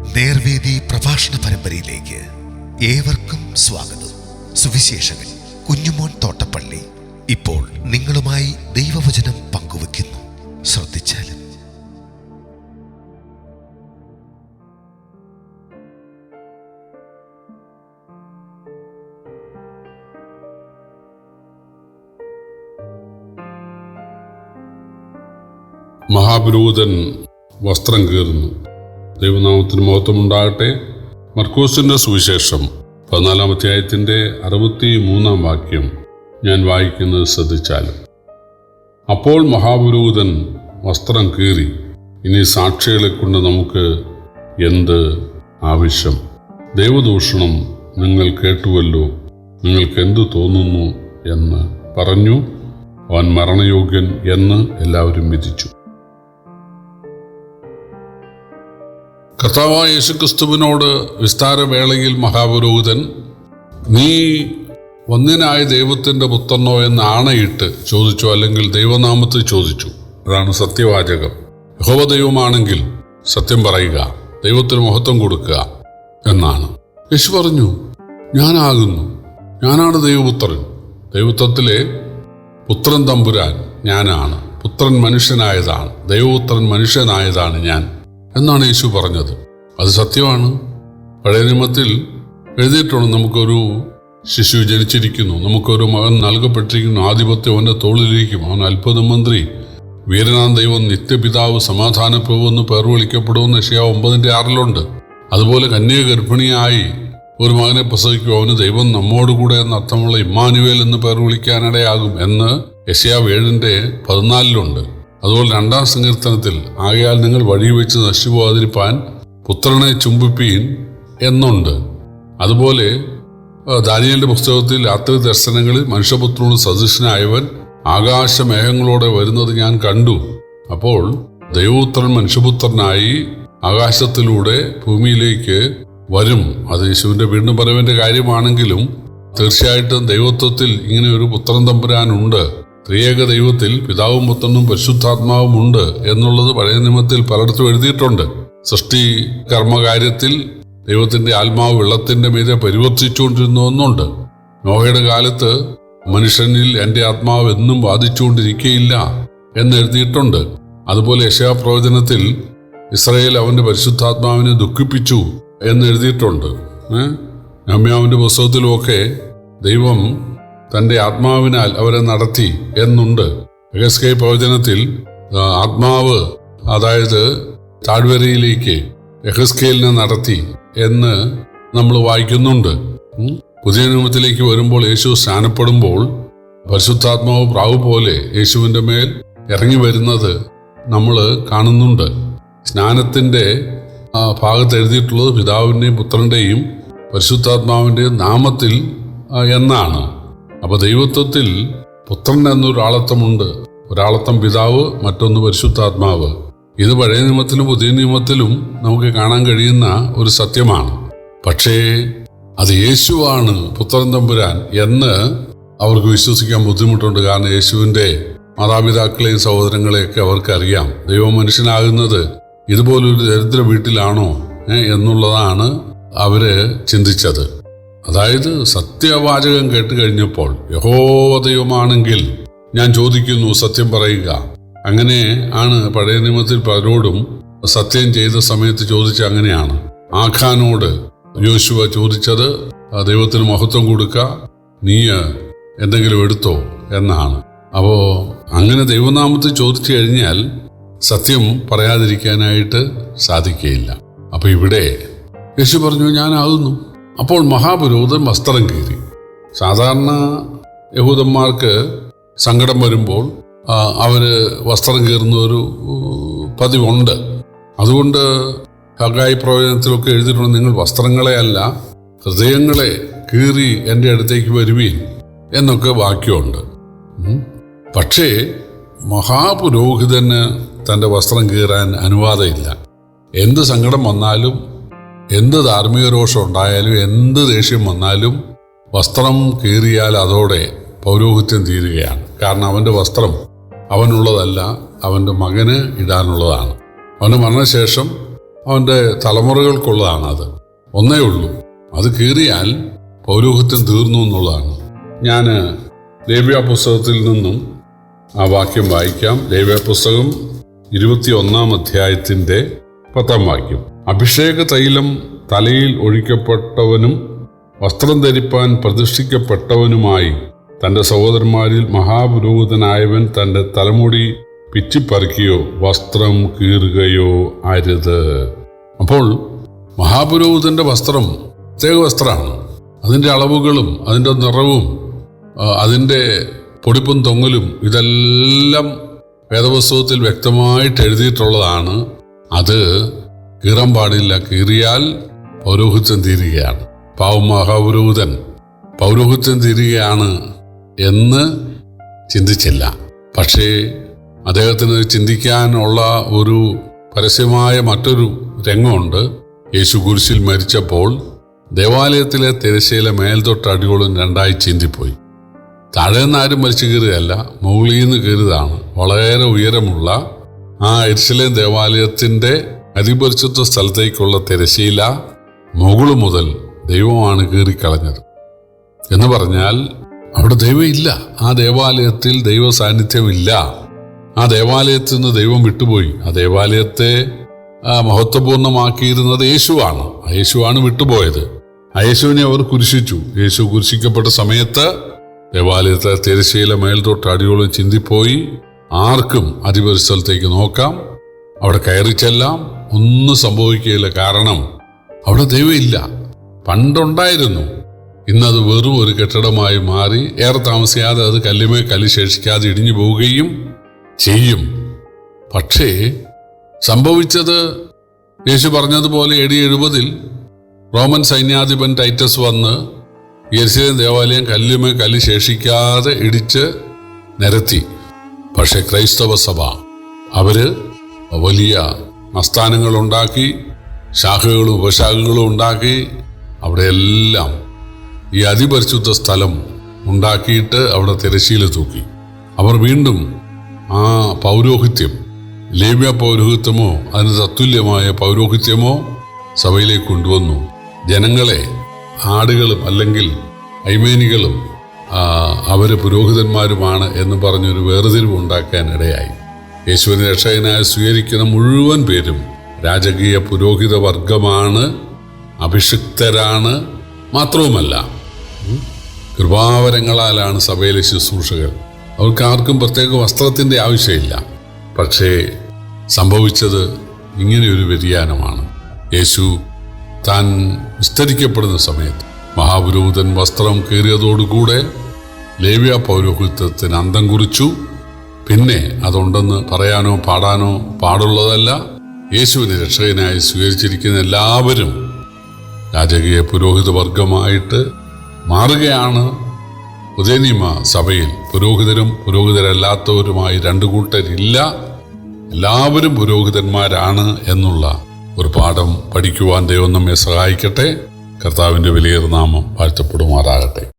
നേർവേദി പ്രഭാഷണ പരമ്പരയിലേക്ക് ഏവർക്കും സ്വാഗതം. സുവിശേഷകൻ കുഞ്ഞുമോൻ തോട്ടപ്പള്ളി ഇപ്പോൾ നിങ്ങളുമായി ദൈവവചനം പങ്കുവെക്കുന്നു ശ്രദ്ധിച്ചാലും. മഹാപുരോഹിതൻ വസ്ത്രം കീറുന്നു. ദൈവനാമത്തിന് മഹത്വമുണ്ടാകട്ടെ. മർക്കോസിന്റെ സുവിശേഷം പതിനാലാം അധ്യായത്തിന്റെ അറുപത്തി മൂന്നാം വാക്യം ഞാൻ വായിക്കുന്നത് ശ്രദ്ധിച്ചാലും അപ്പോൾ മഹാപുരോഹിതൻ വസ്ത്രം കീറി ഇനി സാക്ഷികളെ കൊണ്ട് നമുക്ക് എന്ത് ആവശ്യം? ദൈവദൂഷണം നിങ്ങൾ കേട്ടുവല്ലോ നിങ്ങൾക്ക് എന്തു തോന്നുന്നു? എന്ന് പറഞ്ഞു. അവൻ മരണയോഗ്യൻ എന്ന് എല്ലാവരും വിധിച്ചു. കർത്താവായ യേശുക്രിസ്തുവിനോട് വിസ്താരവേളയിൽ മഹാപുരോഹിതൻ നീ ഒന്നിനായ ദൈവത്തിന്റെ പുത്രനോ എന്ന് ആണയിട്ട് ചോദിച്ചു അല്ലെങ്കിൽ ദൈവനാമത്തിൽ ചോദിച്ചു? അതാണ് സത്യവാചകം. യഹോവ ദൈവമാണെങ്കിൽ സത്യം പറയുക ദൈവത്തിന് മഹത്വം കൊടുക്കുക എന്നാണ്. യേശു പറഞ്ഞു ഞാനാകുന്നു. ഞാനാണ് ദൈവപുത്രൻ. ദൈവത്വത്തിലെ പുത്രൻ തമ്പുരാൻ ഞാനാണ്. പുത്രൻ മനുഷ്യനായതാണ്. ദൈവപുത്രൻ മനുഷ്യനായതാണ് ഞാൻ. എന്നാണ് യേശു പറഞ്ഞത്. അത് സത്യമാണ്. പഴയ നിയമത്തിൽ എഴുതിയിട്ടുണ്ട് നമുക്കൊരു ശിശു ജനിച്ചിരിക്കുന്നു നമുക്കൊരു മകൻ നൽകപ്പെട്ടിരിക്കുന്നു ആധിപത്യം അവന്റെ തോളിലിരിക്കും അവൻ അത്ഭുത മന്ത്രി വീരനാം ദൈവം നിത്യപിതാവ് സമാധാന പ്രഭു എന്ന് പേർ വിളിക്കപ്പെടുമെന്ന് ഷിയ ഒമ്പതിന്റെ ആറിലുണ്ട്. അതുപോലെ കന്യക ഗർഭിണിയായി ഒരു മകനെ പ്രസവിക്കും അവന് ദൈവം നമ്മോടുകൂടെ എന്ന അർത്ഥമുള്ള ഇമ്മാനുവേൽ എന്ന് പേർ വിളിക്കാനിടയാകും എന്ന് യശയാവ് ഏഴിന്റെ പതിനാലിലുണ്ട്. അതുപോലെ രണ്ടാം സങ്കീർത്തനത്തിൽ ആകയാൽ നിങ്ങൾ വഴി വെച്ച് നശിച്ചുപോകാതിരിപ്പാൻ പുത്രനെ ചുംബിപ്പീൻ എന്നുണ്ട്. അതുപോലെ ദാനിയലിന്റെ പുസ്തകത്തിൽ രാത്രി ദർശനങ്ങളിൽ മനുഷ്യപുത്രനോട് സദൃശനായവൻ ആകാശമേഘങ്ങളോടെ വരുന്നത് ഞാൻ കണ്ടു. അപ്പോൾ ദൈവപുത്രൻ മനുഷ്യപുത്രനായി ആകാശത്തിലൂടെ ഭൂമിയിലേക്ക് വരും. അത് യേശുവിന്റെ വീണ്ടും വരവിന്റെ കാര്യമാണെങ്കിലും തീർച്ചയായിട്ടും ദൈവത്വത്തിൽ ഇങ്ങനെ ഒരു പുത്രൻ തമ്പുരാനുണ്ട്. ത്രിയേക ദൈവത്തിൽ പിതാവും പുത്രനും പരിശുദ്ധാത്മാവും ഉണ്ട് എന്നുള്ളത് പഴയ നിയമത്തിൽ പലയിടത്തും എഴുതിയിട്ടുണ്ട്. സൃഷ്ടി കർമ്മകാര്യത്തിൽ ദൈവത്തിന്റെ ആത്മാവ് വെള്ളത്തിന്റെ മീതെ പരിവർത്തിച്ചുകൊണ്ടിരുന്നു എന്നുണ്ട് നോഹയുടെ കാലത്ത് മനുഷ്യനിൽ എന്റെ ആത്മാവ് എന്നും ബാധിച്ചുകൊണ്ടിരിക്കുകയില്ല എന്ന് എഴുതിയിട്ടുണ്ട്. അതുപോലെ യശയാപ്രവചനത്തിൽ ഇസ്രയേൽ അവന്റെ പരിശുദ്ധാത്മാവിനെ ദുഃഖിപ്പിച്ചു എന്ന് എഴുതിയിട്ടുണ്ട്. ഏഹ് നമ്യാവിന്റെ പുസ്തകത്തിലുമൊക്കെ ദൈവം തന്റെ ആത്മാവിനാൽ അവരെ നടത്തി എന്നുണ്ട്. എസ് പ്രവചനത്തിൽ ആത്മാവ് അതായത് താഴ്വരയിലേക്ക് യഹസ്കേലിനെ നടത്തി എന്ന് നമ്മൾ വായിക്കുന്നുണ്ട്. പുതിയ നിയമത്തിലേക്ക് വരുമ്പോൾ യേശു സ്നാനപ്പെടുമ്പോൾ പരിശുദ്ധാത്മാവ് പ്രാവ് പോലെ യേശുവിന്റെ മേൽ ഇറങ്ങി വരുന്നത് നമ്മൾ കാണുന്നുണ്ട്. സ്നാനത്തിന്റെ ഭാഗത്ത് എഴുതിയിട്ടുള്ളത് പിതാവിന്റെയും പുത്രന്റെയും പരിശുദ്ധാത്മാവിന്റെയും നാമത്തിൽ എന്നാണ്. അപ്പൊ ദൈവത്വത്തിൽ പുത്രൻ എന്നൊരാളത്വമുണ്ട്. ഒരാളത്വം പിതാവ് മറ്റൊന്ന് പരിശുദ്ധാത്മാവ്. ഇത് പഴയ നിയമത്തിലും പുതിയ നിയമത്തിലും നമുക്ക് കാണാൻ കഴിയുന്ന ഒരു സത്യമാണ്. പക്ഷേ അത് യേശുവാണ് പുത്രൻ തമ്പുരാൻ എന്ന് അവർക്ക് വിശ്വസിക്കാൻ ബുദ്ധിമുട്ടുണ്ട്. കാരണം യേശുവിന്റെ മാതാപിതാക്കളെയും സഹോദരങ്ങളെയൊക്കെ അവർക്ക് അറിയാം ദൈവം മനുഷ്യനാകുന്നത് ഇതുപോലൊരു ദരിദ്ര വീട്ടിലാണോ എന്നുള്ളതാണ് അവർ ചിന്തിച്ചത്. അതായത് സത്യവാചകം കേട്ട് കഴിഞ്ഞപ്പോൾ യഹോവ ദൈവമാണെങ്കിൽ ഞാൻ ചോദിക്കുന്നു സത്യം പറയുക. അങ്ങനെ ആണ് പഴയ നിയമത്തിൽ പലരോടും സത്യം ചെയ്ത സമയത്ത് ചോദിച്ച അങ്ങനെയാണ്. ആഖാനോട് യോശുവ ചോദിച്ചത് ദൈവത്തിന് മഹത്വം കൊടുക്ക നീ എന്തെങ്കിലും എടുത്തോ? എന്നാണ്. അപ്പോൾ അങ്ങനെ ദൈവനാമത്തിൽ ചോദിച്ചു കഴിഞ്ഞാൽ സത്യം പറയാതിരിക്കാനായിട്ട് സാധിക്കുകയില്ല. അപ്പോൾ ഇവിടെ യേശു പറഞ്ഞു ഞാനാകുന്നു. അപ്പോൾ മഹാപുരോഹിതൻ വസ്ത്രം കീറി. സാധാരണ യഹൂദന്മാർക്ക് സങ്കടം വരുമ്പോൾ അവർ വസ്ത്രം കീറുന്ന ഒരു പതിവുണ്ട്. അതുകൊണ്ട് ഹഗായി പ്രവചനത്തിലൊക്കെ എഴുതിയിട്ടുണ്ട് നിങ്ങൾ വസ്ത്രങ്ങളെ അല്ല ഹൃദയങ്ങളെ കീറി എന്റെ അടുത്തേക്ക് വരുവീൻ എന്നൊക്കെ വാക്യമുണ്ട്. പക്ഷേ മഹാപുരോഹിതന് തന്റെ വസ്ത്രം കീറാൻ അനുവാദമില്ല. എന്ത് സങ്കടം വന്നാലും എന്ത് ധാർമ്മിക രോഷം ഉണ്ടായാലും എന്ത് ദേഷ്യം വന്നാലും വസ്ത്രം കീറിയാൽ അതോടെ പൗരോഹിത്യം തീരുകയാണ്. കാരണം അവന്റെ വസ്ത്രം അവനുള്ളതല്ല അവന്റെ മകന് ഇടാനുള്ളതാണ്. അവന്റെ മരണശേഷം അവന്റെ തലമുറകൾക്കുള്ളതാണ് അത് ഒന്നേ ഉള്ളൂ അത് കീറിയാൽ പൗരോഹിത്യം തീർന്നു എന്നുള്ളതാണ്. ഞാൻ ലേവ്യ പുസ്തകത്തിൽ നിന്നും ആ വാക്യം വായിക്കാം. ലേവ്യ പുസ്തകം ഇരുപത്തി ഒന്നാം അധ്യായത്തിന്റെ പത്താം വാക്യം. അഭിഷേക തൈലം തലയിൽ ഒഴിക്കപ്പെട്ടവനും വസ്ത്രം ധരിപ്പാൻ പ്രതിഷ്ഠിക്കപ്പെട്ടവനുമായി തന്റെ സഹോദരന്മാരിൽ മഹാപുരോഹിതനായവൻ തന്റെ തലമുടി പിച്ചിപ്പറിക്കുകയോ വസ്ത്രം കീറുകയോ അരുത്. അപ്പോൾ മഹാപുരോഹിതന്റെ വസ്ത്രം പ്രത്യേക വസ്ത്രമാണ്. അതിന്റെ അളവുകളും അതിന്റെ നിറവും അതിന്റെ പൊടിപ്പും തൊങ്ങലും ഇതെല്ലാം വേദപുസ്തകത്തിൽ വ്യക്തമായിട്ട് എഴുതിയിട്ടുള്ളതാണ്. അത് കീറാൻ പാടില്ല കീറിയാൽ പൗരോഹിത്യം തീരുകയാണ്. പാവം മഹാപുരോഹിതൻ പൗരോഹിത്യം തീരുകയാണ് എന്ന് ചിന്തിച്ചില്ല. പക്ഷേ അദ്ദേഹത്തിന് ചിന്തിക്കാനുള്ള ഒരു പരസ്യമായ മറ്റൊരു രംഗമുണ്ട്. യേശു കുരിശിൽ മരിച്ചപ്പോൾ ദേവാലയത്തിലെ തിരശ്ശീല മേൽതൊട്ട് രണ്ടായി ചിന്തിപ്പോയി. താഴെ നിന്ന് ആരും മരിച്ചു കയറുകയല്ല മുകളിൽ നിന്ന് കയറിയതാണ് വളരെ ഉയരമുള്ള ആ എരിശിലേം ദേവാലയത്തിന്റെ അതിപരിശുദ്ധ സ്ഥലത്തേക്കുള്ള തിരശ്ശീല മുകൾ മുതൽ ദൈവമാണ് കീറിക്കളഞ്ഞത്. എന്ന് പറഞ്ഞാൽ അവിടെ ദൈവം ഇല്ല. ആ ദേവാലയത്തിൽ ദൈവ സാന്നിധ്യമില്ല. ആ ദേവാലയത്തിൽ നിന്ന് ദൈവം വിട്ടുപോയി. ആ ദേവാലയത്തെ മഹത്വപൂർണമാക്കിയിരുന്നത് യേശുവാണ്. ആ യേശുവാണ് വിട്ടുപോയത്. ആ യേശുവിനെ അവർ കുരിശിച്ചു. യേശു കുരിശിക്കപ്പെട്ട സമയത്ത് ദേവാലയത്തെ തിരശ്ശീല മേൽതൊട്ട് അടിയോളം ചിന്തിപ്പോയി. ആർക്കും അതിപരിസ്ഥലത്തേക്ക് നോക്കാം. അവിടെ കയറി ചെല്ലാം. ഒന്നും സംഭവിക്കുകയില്ല. കാരണം അവിടെ ദൈവമില്ല പണ്ടുണ്ടായിരുന്നു. ഇന്നത് വെറും ഒരു കെട്ടിടമായി മാറി ഏറെ താമസിയാതെ അത് കല്ലുമേ കല്ല് ശേഷിക്കാതെ ഇടിഞ്ഞു പോവുകയും ചെയ്യും. പക്ഷേ സംഭവിച്ചത് യേശു പറഞ്ഞതുപോലെ എ ഡി എഴുപതിൽ റോമൻ സൈന്യാധിപൻ ടൈറ്റസ് വന്ന് യെരുസലേം ദേവാലയം കല്ലുമേ കല്ല് ശേഷിക്കാതെ ഇടിച്ച് നിരത്തി. പക്ഷേ ക്രൈസ്തവ സഭ അവർ വലിയ ആസ്ഥാനങ്ങൾ ഉണ്ടാക്കി ശാഖകളും ഉപശാഖകളും ഉണ്ടാക്കി അവിടെയെല്ലാം ഈ അതിപരിശുദ്ധ സ്ഥലം ഉണ്ടാക്കിയിട്ട് അവിടെ തിരശ്ശീല തൂക്കി. അവർ വീണ്ടും ആ പൗരോഹിത്യം ലേവ്യ പൗരോഹിത്യമോ അതിന് തത്തുല്യമായ പൗരോഹിത്യമോ സഭയിലേക്ക് കൊണ്ടുവന്നു. ജനങ്ങളെ ആടുകളും അല്ലെങ്കിൽ ഐമേനികളും അവർ പുരോഹിതന്മാരുമാണ് എന്ന് പറഞ്ഞൊരു വേർതിരിവ് ഉണ്ടാക്കാൻ ഇടയായി. യേശുവിനെ രക്ഷകനായി സ്വീകരിക്കുന്ന മുഴുവൻ പേരും രാജകീയ പുരോഹിത വർഗമാണ് അഭിഷിക്തരാണ് മാത്രവുമല്ല കൃപാവരങ്ങളാലാണ് സഭയിലെ ശുശ്രൂഷകൾ. അവർക്ക് ആർക്കും പ്രത്യേക വസ്ത്രത്തിന്റെ ആവശ്യമില്ല. പക്ഷേ സംഭവിച്ചത് ഇങ്ങനെയൊരു വ്യതിയാനമാണ്. യേശു താൻ വിസ്തരിക്കപ്പെടുന്ന സമയത്ത് മഹാപുരോഹിതൻ വസ്ത്രം കീറിയതോടുകൂടെ ലേവ്യ പൗരോഹിത്വത്തിന് അന്തം കുറിച്ചു. പിന്നെ അതുണ്ടെന്ന് പറയാനോ പാടാനോ പാടുള്ളതല്ല. യേശുവിനെ രക്ഷകനായി സ്വീകരിച്ചിരിക്കുന്ന എല്ലാവരും രാജകീയ പുരോഹിത വർഗമായിട്ട് മാറുകയാണ്. ഉദയനിമ സഭയിൽ പുരോഹിതരും പുരോഹിതരല്ലാത്തവരുമായി രണ്ടു കൂട്ടരില്ല. എല്ലാവരും പുരോഹിതന്മാരാണ് എന്നുള്ള ഒരു പാഠം പഠിക്കുവാൻ ദൈവം നമ്മെ സഹായിക്കട്ടെ. കർത്താവിന്റെ വലിയ നാമം വാഴ്ത്തപ്പെടുമാറാകട്ടെ.